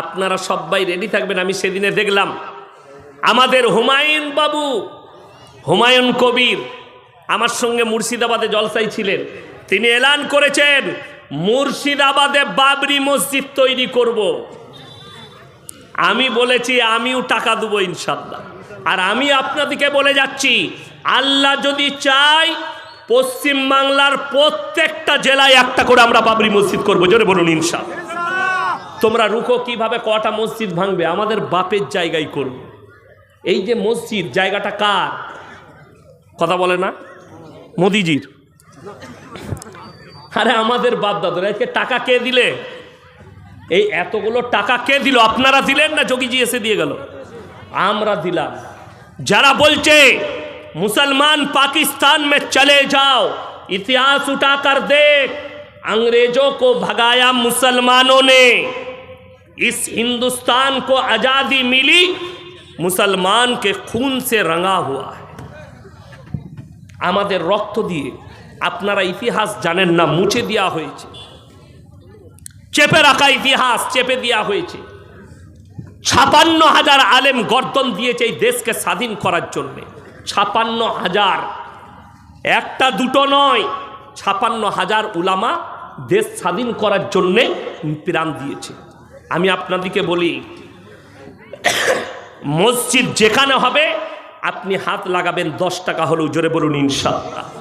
আপনারা সবাই রেডি থাকবেন, আমি সেদিনে দেখলাম। আমাদের হুমায়ুন বাবু, হুমায়ুন কবির আমার সঙ্গে মুর্শিদাবাদে জলসাই ছিলেন তিনি এলান করেছেন, মুর্শিদাবাদে বাবরি মসজিদ তৈরি করব। আমি বলেছি, আমিও টাকা দেবো ইনশাল্লাহ আর আমি আপনাদেরকে বলে যাচ্ছি, আল্লাহ যদি চাই পশ্চিম বাংলার প্রত্যেকটা জেলায় একটা করে আমরা বাবরি মসজিদ করব। জোরে বলুন ইনশাল্লাহ তোমরা রুখো কিভাবে কটা মসজিদ ভাঙবে আমাদের বাপের জায়গায় করব এই যে মসজিদ জায়গাটা কার কথা বলে না মোদিজির আরে আমাদের বাপ দাদুরা একে টাকা কে দিলে এই এতগুলো টাকা কে দিল আপনারা দিলেন না যোগীজি এসে দিয়ে গেল আমরা দিলাম যারা বলছে মুসলমান पाकिस्तान में चले जाओ इतिहास उठाकर देख अंग्रेजों को भगाया मुसलमानों ने इस हिंदुस्तान को आज़ादी मिली मुसलमान के खून से रंगा हुआ है আমাদের রক্ত দিয়ে আপনারা ইতিহাস জানেন না মুছে দেওয়া হয়েছে চেপে রাখা ইতিহাস চেপে দেওয়া হয়েছে ছাপান্ন হাজার আলেম গর্দন দিয়েছে এই দেশকে স্বাধীন করার জন্যে ছাপান্ন হাজার একটা দুটো নয় ছাপান্ন হাজার উলামা দেশ স্বাধীন করার জন্যে প্রাণ দিয়েছে আমি আপনাদেরকে বলি, মসজিদ যেখানে হবে, আপনি হাত লাগাবেন দশ টাকা হলেও জোরে বলুন ইনশাল্লাহ